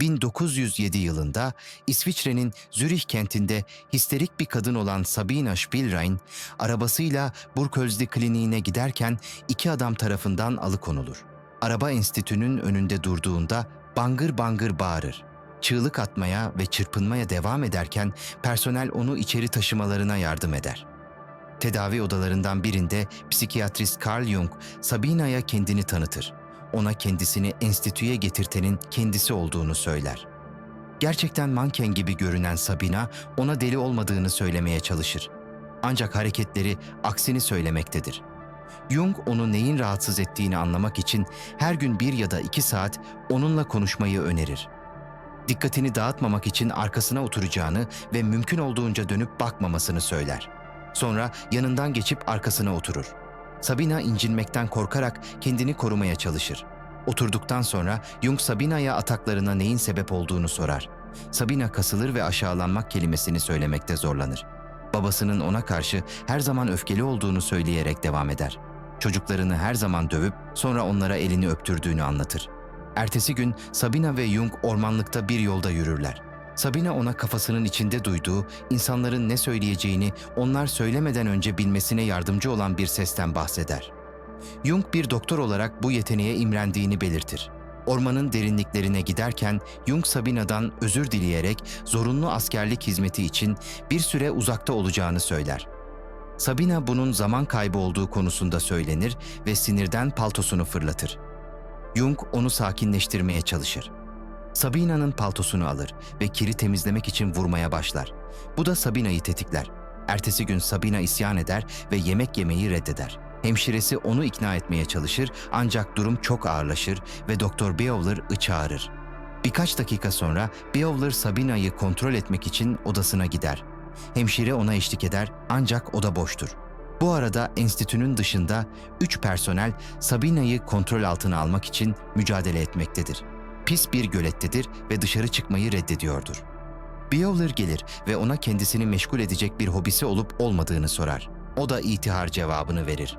1907 yılında İsviçre'nin Zürih kentinde histerik bir kadın olan Sabina Spielrein, arabasıyla Burkölzli kliniğine giderken iki adam tarafından alıkonulur. Araba enstitünün önünde durduğunda bangır bangır bağırır. Çığlık atmaya ve çırpınmaya devam ederken personel onu içeri taşımalarına yardım eder. Tedavi odalarından birinde psikiyatrist Carl Jung, Sabina'ya kendini tanıtır. Ona kendisini enstitüye getirtenin kendisi olduğunu söyler. Gerçekten manken gibi görünen Sabina, ona deli olmadığını söylemeye çalışır. Ancak hareketleri aksini söylemektedir. Jung onu neyin rahatsız ettiğini anlamak için her gün bir ya da iki saat onunla konuşmayı önerir. Dikkatini dağıtmamak için arkasına oturacağını ve mümkün olduğunca dönüp bakmamasını söyler. Sonra yanından geçip arkasına oturur. Sabina incinmekten korkarak kendini korumaya çalışır. Oturduktan sonra Jung Sabina'ya ataklarına neyin sebep olduğunu sorar. Sabina kasılır ve aşağılanmak kelimesini söylemekte zorlanır. Babasının ona karşı her zaman öfkeli olduğunu söyleyerek devam eder. Çocuklarını her zaman dövüp sonra onlara elini öptürdüğünü anlatır. Ertesi gün Sabina ve Jung ormanlıkta bir yolda yürürler. Sabina ona kafasının içinde duyduğu, insanların ne söyleyeceğini onlar söylemeden önce bilmesine yardımcı olan bir sesten bahseder. Jung bir doktor olarak bu yeteneğe imrendiğini belirtir. Ormanın derinliklerine giderken Jung Sabina'dan özür dileyerek zorunlu askerlik hizmeti için bir süre uzakta olacağını söyler. Sabina bunun zaman kaybı olduğu konusunda söylenir ve sinirden paltosunu fırlatır. Jung onu sakinleştirmeye çalışır. Sabina'nın paltosunu alır ve kiri temizlemek için vurmaya başlar. Bu da Sabina'yı tetikler. Ertesi gün Sabina isyan eder ve yemek yemeyi reddeder. Hemşiresi onu ikna etmeye çalışır ancak durum çok ağırlaşır ve Doktor Beowler çağırır. Birkaç dakika sonra Beowler Sabina'yı kontrol etmek için odasına gider. Hemşire ona eşlik eder ancak oda boştur. Bu arada enstitünün dışında üç personel Sabina'yı kontrol altına almak için mücadele etmektedir pis bir gölettedir ve dışarı çıkmayı reddediyordur. Beowler gelir ve ona kendisini meşgul edecek bir hobisi olup olmadığını sorar. O da itihar cevabını verir.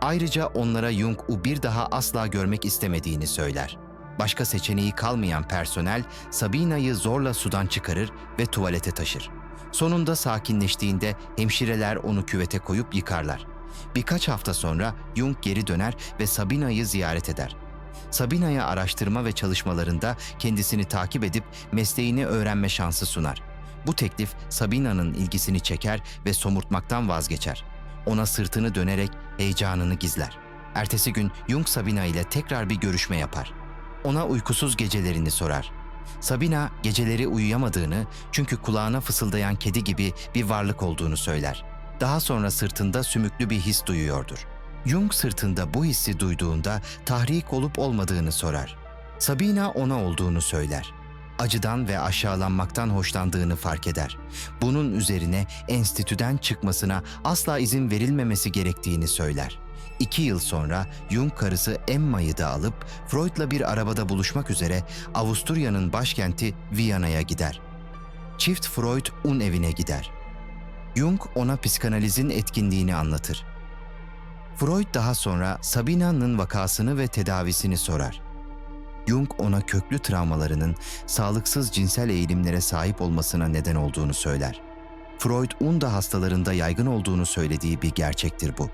Ayrıca onlara Jung'u bir daha asla görmek istemediğini söyler. Başka seçeneği kalmayan personel Sabina'yı zorla sudan çıkarır ve tuvalete taşır. Sonunda sakinleştiğinde hemşireler onu küvete koyup yıkarlar. Birkaç hafta sonra Jung geri döner ve Sabina'yı ziyaret eder. Sabina'ya araştırma ve çalışmalarında kendisini takip edip mesleğini öğrenme şansı sunar. Bu teklif Sabina'nın ilgisini çeker ve somurtmaktan vazgeçer. Ona sırtını dönerek heyecanını gizler. Ertesi gün Jung Sabina ile tekrar bir görüşme yapar. Ona uykusuz gecelerini sorar. Sabina geceleri uyuyamadığını çünkü kulağına fısıldayan kedi gibi bir varlık olduğunu söyler. Daha sonra sırtında sümüklü bir his duyuyordur. Jung sırtında bu hissi duyduğunda tahrik olup olmadığını sorar. Sabina ona olduğunu söyler. Acıdan ve aşağılanmaktan hoşlandığını fark eder. Bunun üzerine enstitüden çıkmasına asla izin verilmemesi gerektiğini söyler. İki yıl sonra Jung karısı Emma'yı da alıp Freud'la bir arabada buluşmak üzere Avusturya'nın başkenti Viyana'ya gider. Çift Freud un evine gider. Jung ona psikanalizin etkinliğini anlatır. Freud daha sonra Sabina'nın vakasını ve tedavisini sorar. Jung ona köklü travmalarının sağlıksız cinsel eğilimlere sahip olmasına neden olduğunu söyler. Freud Unda hastalarında yaygın olduğunu söylediği bir gerçektir bu.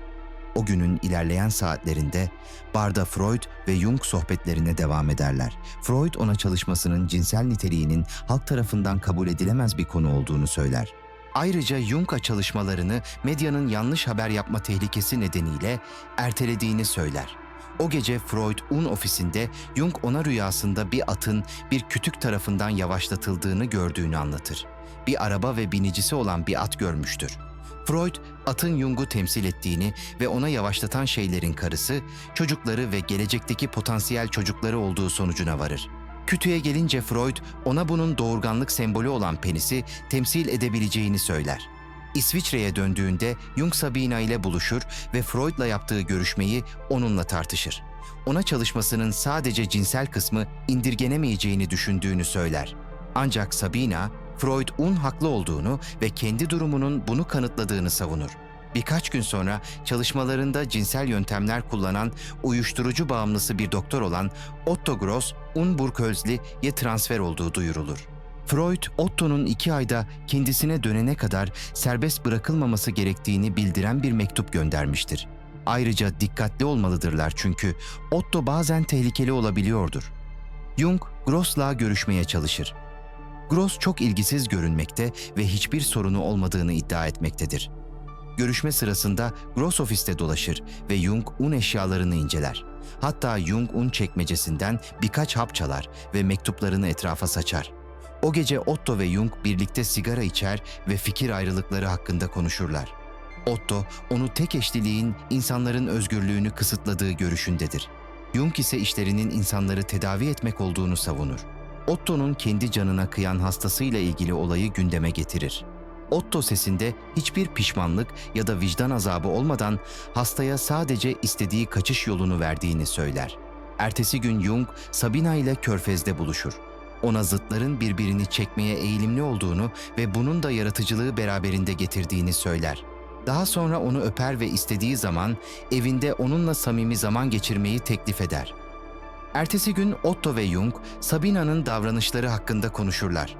O günün ilerleyen saatlerinde barda Freud ve Jung sohbetlerine devam ederler. Freud ona çalışmasının cinsel niteliğinin halk tarafından kabul edilemez bir konu olduğunu söyler. Ayrıca Jung'a çalışmalarını medyanın yanlış haber yapma tehlikesi nedeniyle ertelediğini söyler. O gece Freud Un ofisinde Jung ona rüyasında bir atın bir kütük tarafından yavaşlatıldığını gördüğünü anlatır. Bir araba ve binicisi olan bir at görmüştür. Freud, atın Jung'u temsil ettiğini ve ona yavaşlatan şeylerin karısı, çocukları ve gelecekteki potansiyel çocukları olduğu sonucuna varır. Kütüğe gelince Freud ona bunun doğurganlık sembolü olan penisi temsil edebileceğini söyler. İsviçre'ye döndüğünde Jung Sabina ile buluşur ve Freud'la yaptığı görüşmeyi onunla tartışır. Ona çalışmasının sadece cinsel kısmı indirgenemeyeceğini düşündüğünü söyler. Ancak Sabina, Freud un haklı olduğunu ve kendi durumunun bunu kanıtladığını savunur. Birkaç gün sonra çalışmalarında cinsel yöntemler kullanan uyuşturucu bağımlısı bir doktor olan Otto Gross, Unburkölzli'ye transfer olduğu duyurulur. Freud, Otto'nun iki ayda kendisine dönene kadar serbest bırakılmaması gerektiğini bildiren bir mektup göndermiştir. Ayrıca dikkatli olmalıdırlar çünkü Otto bazen tehlikeli olabiliyordur. Jung, Gross'la görüşmeye çalışır. Gross çok ilgisiz görünmekte ve hiçbir sorunu olmadığını iddia etmektedir. Görüşme sırasında Gross ofiste dolaşır ve Jung un eşyalarını inceler. Hatta Jung un çekmecesinden birkaç hap çalar ve mektuplarını etrafa saçar. O gece Otto ve Jung birlikte sigara içer ve fikir ayrılıkları hakkında konuşurlar. Otto, onu tek eşliliğin insanların özgürlüğünü kısıtladığı görüşündedir. Jung ise işlerinin insanları tedavi etmek olduğunu savunur. Otto'nun kendi canına kıyan hastasıyla ilgili olayı gündeme getirir. Otto sesinde hiçbir pişmanlık ya da vicdan azabı olmadan hastaya sadece istediği kaçış yolunu verdiğini söyler. Ertesi gün Jung, Sabina ile Körfez'de buluşur. Ona zıtların birbirini çekmeye eğilimli olduğunu ve bunun da yaratıcılığı beraberinde getirdiğini söyler. Daha sonra onu öper ve istediği zaman evinde onunla samimi zaman geçirmeyi teklif eder. Ertesi gün Otto ve Jung, Sabina'nın davranışları hakkında konuşurlar.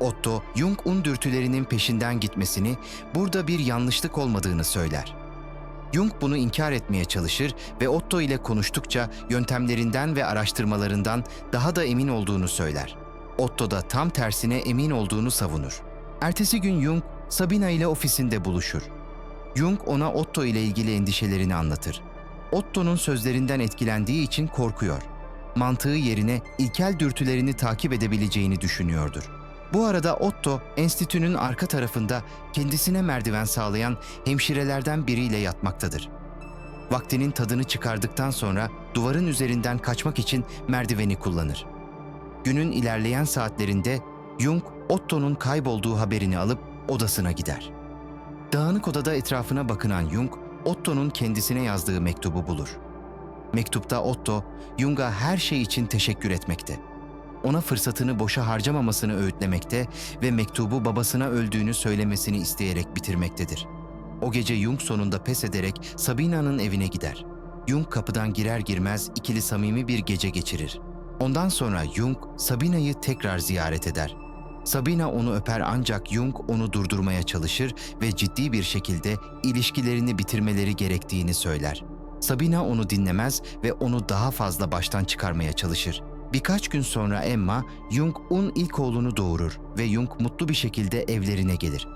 Otto, Jung-un dürtülerinin peşinden gitmesini, burada bir yanlışlık olmadığını söyler. Jung bunu inkar etmeye çalışır ve Otto ile konuştukça yöntemlerinden ve araştırmalarından daha da emin olduğunu söyler. Otto da tam tersine emin olduğunu savunur. Ertesi gün Jung, Sabina ile ofisinde buluşur. Jung ona Otto ile ilgili endişelerini anlatır. Otto'nun sözlerinden etkilendiği için korkuyor. Mantığı yerine ilkel dürtülerini takip edebileceğini düşünüyordur. Bu arada Otto, enstitünün arka tarafında kendisine merdiven sağlayan hemşirelerden biriyle yatmaktadır. Vaktinin tadını çıkardıktan sonra duvarın üzerinden kaçmak için merdiveni kullanır. Günün ilerleyen saatlerinde Jung, Otto'nun kaybolduğu haberini alıp odasına gider. Dağınık odada etrafına bakınan Jung, Otto'nun kendisine yazdığı mektubu bulur. Mektupta Otto, Jung'a her şey için teşekkür etmekte. Ona fırsatını boşa harcamamasını öğütlemekte ve mektubu babasına öldüğünü söylemesini isteyerek bitirmektedir. O gece Jung sonunda pes ederek Sabina'nın evine gider. Jung kapıdan girer girmez ikili samimi bir gece geçirir. Ondan sonra Jung Sabina'yı tekrar ziyaret eder. Sabina onu öper ancak Jung onu durdurmaya çalışır ve ciddi bir şekilde ilişkilerini bitirmeleri gerektiğini söyler. Sabina onu dinlemez ve onu daha fazla baştan çıkarmaya çalışır. Birkaç gün sonra Emma, Jung-un ilk oğlunu doğurur ve Jung mutlu bir şekilde evlerine gelir.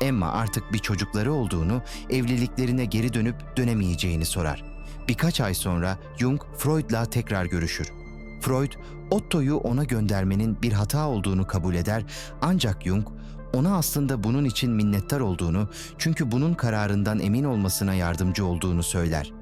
Emma artık bir çocukları olduğunu, evliliklerine geri dönüp dönemeyeceğini sorar. Birkaç ay sonra Jung, Freud'la tekrar görüşür. Freud, Otto'yu ona göndermenin bir hata olduğunu kabul eder ancak Jung, ona aslında bunun için minnettar olduğunu çünkü bunun kararından emin olmasına yardımcı olduğunu söyler.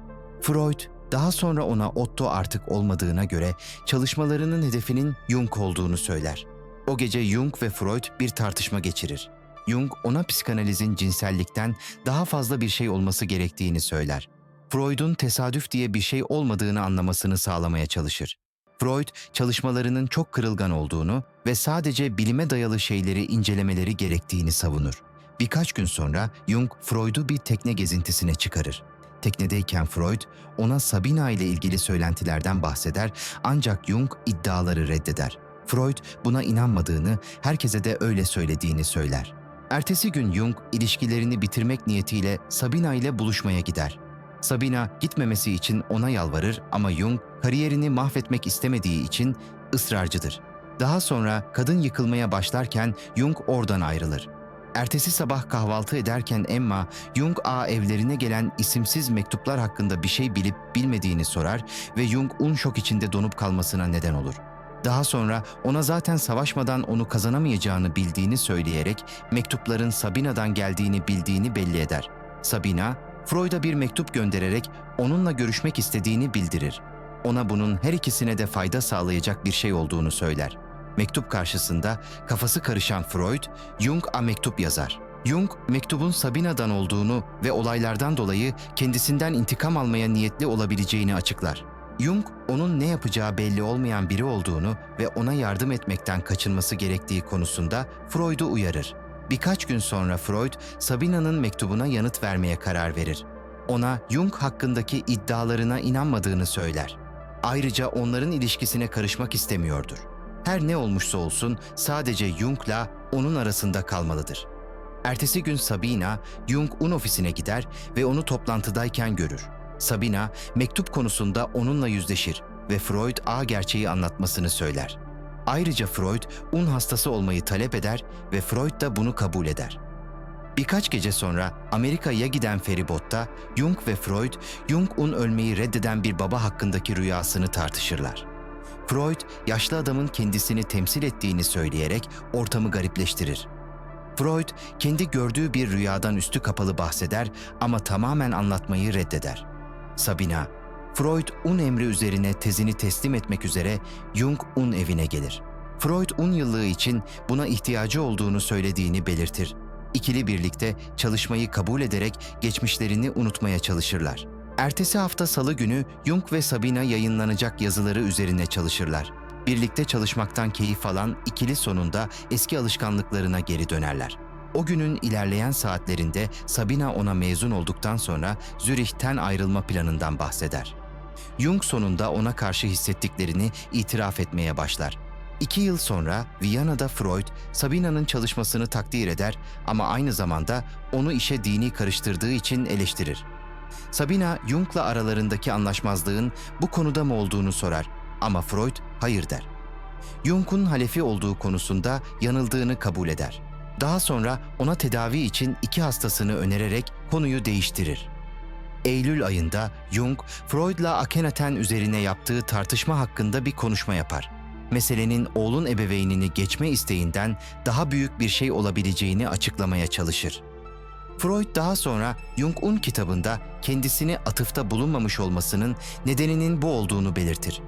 Freud, daha sonra ona Otto artık olmadığına göre çalışmalarının hedefinin Jung olduğunu söyler. O gece Jung ve Freud bir tartışma geçirir. Jung ona psikanalizin cinsellikten daha fazla bir şey olması gerektiğini söyler. Freud'un tesadüf diye bir şey olmadığını anlamasını sağlamaya çalışır. Freud çalışmalarının çok kırılgan olduğunu ve sadece bilime dayalı şeyleri incelemeleri gerektiğini savunur. Birkaç gün sonra Jung Freud'u bir tekne gezintisine çıkarır. Teknedeyken Freud ona Sabina ile ilgili söylentilerden bahseder ancak Jung iddiaları reddeder. Freud buna inanmadığını, herkese de öyle söylediğini söyler. Ertesi gün Jung ilişkilerini bitirmek niyetiyle Sabina ile buluşmaya gider. Sabina gitmemesi için ona yalvarır ama Jung kariyerini mahvetmek istemediği için ısrarcıdır. Daha sonra kadın yıkılmaya başlarken Jung oradan ayrılır. Ertesi sabah kahvaltı ederken Emma, Jung A evlerine gelen isimsiz mektuplar hakkında bir şey bilip bilmediğini sorar ve Jung un şok içinde donup kalmasına neden olur. Daha sonra ona zaten savaşmadan onu kazanamayacağını bildiğini söyleyerek mektupların Sabina'dan geldiğini bildiğini belli eder. Sabina, Freud'a bir mektup göndererek onunla görüşmek istediğini bildirir. Ona bunun her ikisine de fayda sağlayacak bir şey olduğunu söyler. Mektup karşısında kafası karışan Freud, Jung'a mektup yazar. Jung, mektubun Sabina'dan olduğunu ve olaylardan dolayı kendisinden intikam almaya niyetli olabileceğini açıklar. Jung, onun ne yapacağı belli olmayan biri olduğunu ve ona yardım etmekten kaçınması gerektiği konusunda Freud'u uyarır. Birkaç gün sonra Freud, Sabina'nın mektubuna yanıt vermeye karar verir. Ona Jung hakkındaki iddialarına inanmadığını söyler. Ayrıca onların ilişkisine karışmak istemiyordur. Her ne olmuşsa olsun sadece Jung'la onun arasında kalmalıdır. Ertesi gün Sabina, Jung-un ofisine gider ve onu toplantıdayken görür. Sabina, mektup konusunda onunla yüzleşir ve Freud A gerçeği anlatmasını söyler. Ayrıca Freud, un hastası olmayı talep eder ve Freud da bunu kabul eder. Birkaç gece sonra Amerika'ya giden feribotta Jung ve Freud, Jung-un ölmeyi reddeden bir baba hakkındaki rüyasını tartışırlar. Freud, yaşlı adamın kendisini temsil ettiğini söyleyerek ortamı garipleştirir. Freud, kendi gördüğü bir rüyadan üstü kapalı bahseder ama tamamen anlatmayı reddeder. Sabina, Freud un emri üzerine tezini teslim etmek üzere Jung-un evine gelir. Freud un yıllığı için buna ihtiyacı olduğunu söylediğini belirtir. İkili birlikte çalışmayı kabul ederek geçmişlerini unutmaya çalışırlar. Ertesi hafta salı günü Jung ve Sabina yayınlanacak yazıları üzerine çalışırlar. Birlikte çalışmaktan keyif alan ikili sonunda eski alışkanlıklarına geri dönerler. O günün ilerleyen saatlerinde Sabina ona mezun olduktan sonra Zürih'ten ayrılma planından bahseder. Jung sonunda ona karşı hissettiklerini itiraf etmeye başlar. İki yıl sonra Viyana'da Freud, Sabina'nın çalışmasını takdir eder ama aynı zamanda onu işe dini karıştırdığı için eleştirir. Sabina, Jung'la aralarındaki anlaşmazlığın bu konuda mı olduğunu sorar ama Freud hayır der. Jung'un halefi olduğu konusunda yanıldığını kabul eder. Daha sonra ona tedavi için iki hastasını önererek konuyu değiştirir. Eylül ayında Jung, Freud'la Akhenaten üzerine yaptığı tartışma hakkında bir konuşma yapar. Meselenin oğlun ebeveynini geçme isteğinden daha büyük bir şey olabileceğini açıklamaya çalışır. Freud daha sonra Jung-un kitabında kendisini atıfta bulunmamış olmasının nedeninin bu olduğunu belirtir.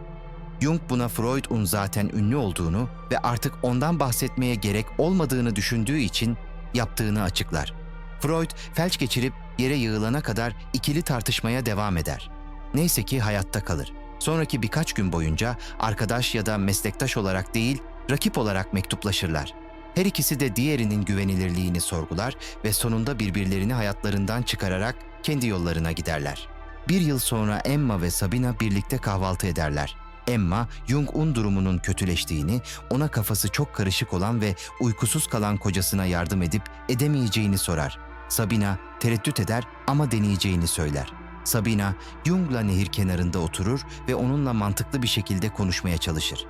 Jung buna Freud'un zaten ünlü olduğunu ve artık ondan bahsetmeye gerek olmadığını düşündüğü için yaptığını açıklar. Freud felç geçirip yere yığılana kadar ikili tartışmaya devam eder. Neyse ki hayatta kalır. Sonraki birkaç gün boyunca arkadaş ya da meslektaş olarak değil, rakip olarak mektuplaşırlar. Her ikisi de diğerinin güvenilirliğini sorgular ve sonunda birbirlerini hayatlarından çıkararak kendi yollarına giderler. Bir yıl sonra Emma ve Sabina birlikte kahvaltı ederler. Emma, Jung-un durumunun kötüleştiğini, ona kafası çok karışık olan ve uykusuz kalan kocasına yardım edip edemeyeceğini sorar. Sabina tereddüt eder ama deneyeceğini söyler. Sabina, Jung'la nehir kenarında oturur ve onunla mantıklı bir şekilde konuşmaya çalışır.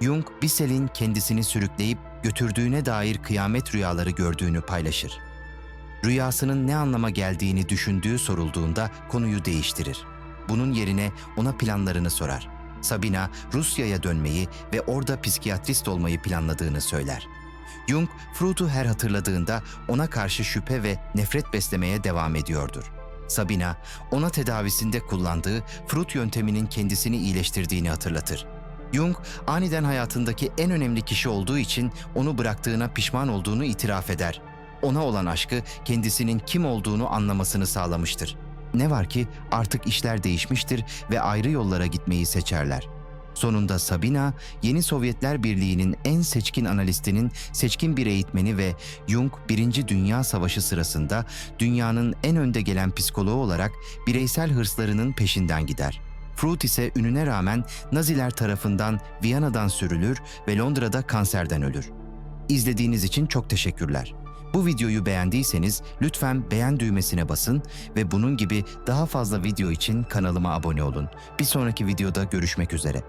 Jung, Bissel'in kendisini sürükleyip götürdüğüne dair kıyamet rüyaları gördüğünü paylaşır. Rüyasının ne anlama geldiğini düşündüğü sorulduğunda konuyu değiştirir. Bunun yerine ona planlarını sorar. Sabina, Rusya'ya dönmeyi ve orada psikiyatrist olmayı planladığını söyler. Jung, Freud'u her hatırladığında ona karşı şüphe ve nefret beslemeye devam ediyordur. Sabina, ona tedavisinde kullandığı Freud yönteminin kendisini iyileştirdiğini hatırlatır. Jung, aniden hayatındaki en önemli kişi olduğu için onu bıraktığına pişman olduğunu itiraf eder. Ona olan aşkı kendisinin kim olduğunu anlamasını sağlamıştır. Ne var ki artık işler değişmiştir ve ayrı yollara gitmeyi seçerler. Sonunda Sabina, yeni Sovyetler Birliği'nin en seçkin analistinin seçkin bir eğitmeni ve Jung, Birinci Dünya Savaşı sırasında dünyanın en önde gelen psikoloğu olarak bireysel hırslarının peşinden gider. Freud ise ününe rağmen Naziler tarafından Viyana'dan sürülür ve Londra'da kanserden ölür. İzlediğiniz için çok teşekkürler. Bu videoyu beğendiyseniz lütfen beğen düğmesine basın ve bunun gibi daha fazla video için kanalıma abone olun. Bir sonraki videoda görüşmek üzere.